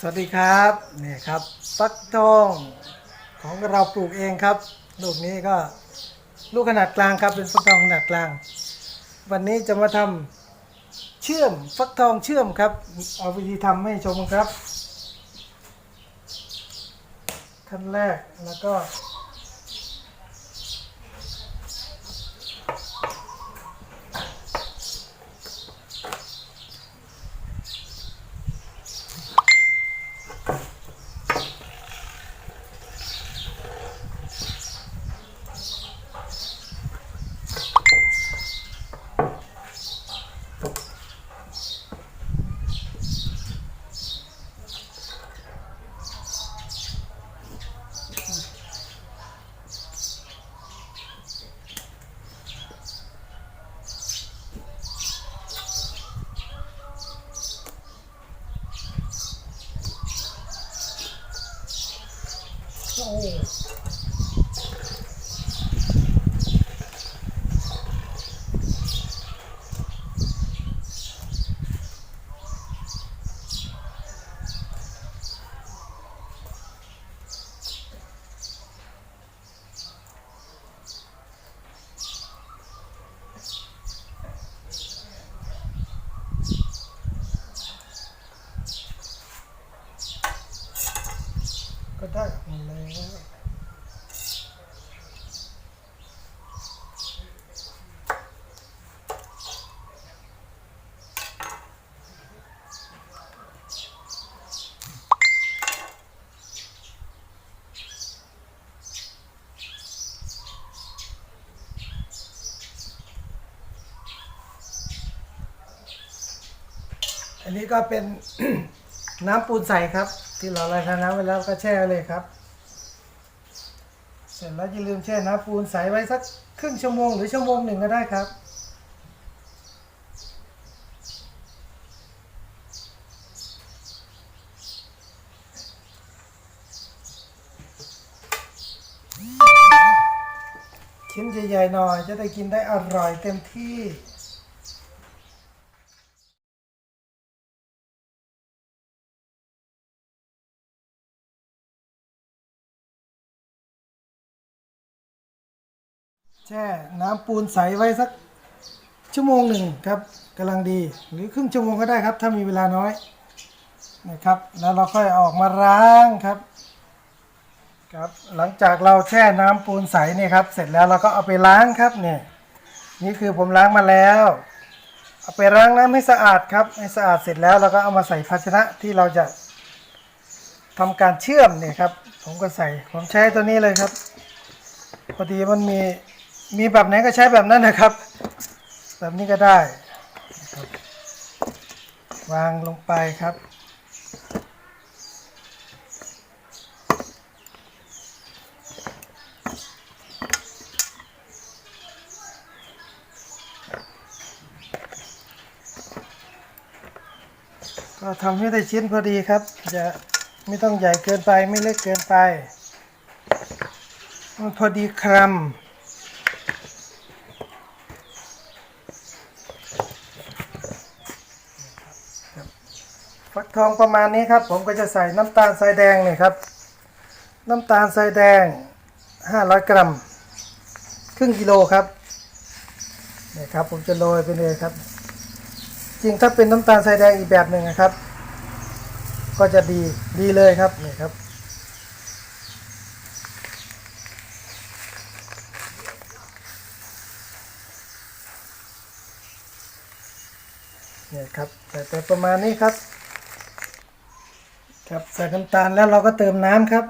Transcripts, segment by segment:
สวัสดีครับนี่ครับฟักทองของเราปลูกเองครับ ลูกนี้ก็ลูกขนาดกลางครับ เป็นฟักทองขนาดกลาง วันนี้จะมาทำเชื่อมฟักทองเชื่อมครับ เอาวิธีทำให้ชมครับขั้นแรกแล้วก็ โอ้ ก็ได้ออกมาแล้วอันนี้ก็เป็นน้ำปูนใสครับ ที่เราละลายน้ำไว้แล้วก็แช่เลยครับ เสร็จแล้วอย่าลืมแช่น้ำปูนใสไว้สักครึ่งชั่วโมงหรือชั่วโมงหนึ่งก็ได้ครับชิ้นใหญ่ๆหน่อยจะได้กินได้อร่อยเต็มที่ แช่น้ำปูนใสไว้สักชั่วโมงหนึ่งครับกำลังดีหรือครึ่งชั่วโมงก็ได้ครับ ถ้ามีเวลาน้อยนะครับแล้วเราค่อยออกมาล้างครับครับหลังจากเราแช่น้ำปูนใสนี่ครับ เสร็จแล้วเราก็เอาไปล้างครับเนี่ยนี่คือผมล้างมาแล้ว เอาไปล้างน้ำให้สะอาดครับให้สะอาดเสร็จแล้วเราก็เอามาใส่ภาชนะที่เราจะทำการเชื่อมเนี่ยครับ ผมก็ใส่ผมใช้ตัวนี้เลยครับพอดีมันมี มีแบบไหนก็ใช้แบบนั้นนะครับ แบบนี้ก็ได้วางลงไปครับ ก็ทำให้ได้ชิ้นพอดีครับ จะไม่ต้องใหญ่เกินไปไม่เล็กเกินไป มันพอดีครัม ฟักทองประมาณนี้ครับ ผมก็จะใส่น้ำตาลทรายแดงเนี่ยครับ น้ำตาลทรายแดง 500 กรัม ครึ่งกิโลครับนี่ครับ ผมจะโรยไปเลยครับ จริงถ้าเป็นน้ำตาลทรายแดงอีกแบบหนึ่งนะครับ ก็จะดีดีเลยครับนี่ครับเนี่ยครับใส่ไปประมาณนี้ครับ ครับใส่น้ำตาลแล้วเราก็เติมน้ำครับ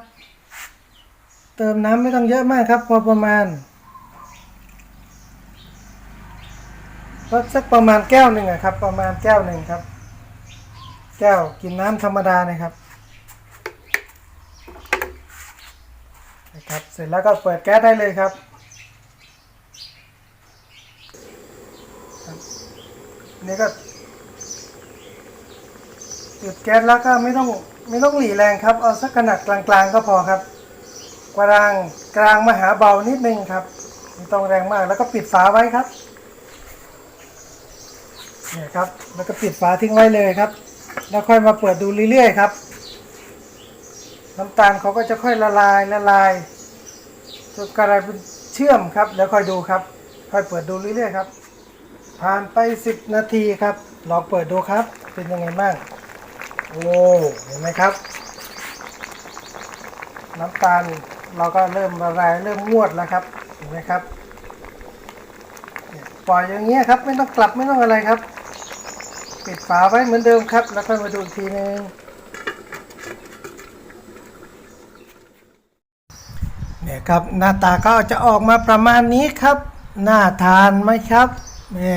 เติมน้ำไม่ต้องเยอะมากครับ พอประมาณก็สักประมาณแก้วหนึ่งครับ ประมาณแก้วหนึ่งครับ แก้วกินน้ำธรรมดานะครับนะครับ เสร็จแล้วก็เปิดแก๊สได้เลยครับ นี่ก็จุดแก๊สแล้วก็ไม่ต้อง ไม่ต้องหลีแรงครับ เอาสักขนาดกลางๆก็พอครับ กลางกลางมาหาเบานิดนึงครับไม่ต้องแรงมากแล้วก็ปิดฝาไว้ครับเนี่ยครับ แล้วก็ปิดฝาทิ้งไว้เลยครับ แล้วค่อยมาเปิดดูเรื่อยๆครับ น้ำตาลเขาก็จะค่อยละลายละลายจนกลายเป็นเชื่อมครับ แล้วค่อยดูครับ ค่อยเปิดดูเรื่อยๆครับ ผ่านไป 10 นาทีครับ ลองเปิดดูครับ เป็นยังไงบ้าง โอ้เห็นไหมครับ น้ำตาลเราก็เริ่มละลายเริ่มงวดแล้วครับเห็นไหมครับปล่อยอย่างเงี้ยครับไม่ต้องกลับไม่ต้องอะไรครับปิดฝาไว้เหมือนเดิมครับ แล้วค่อยมาดูอีกทีนึงเนี่ยครับหน้าตาก็จะออกมาประมาณนี้ครับ น่าทานไหมครับแม่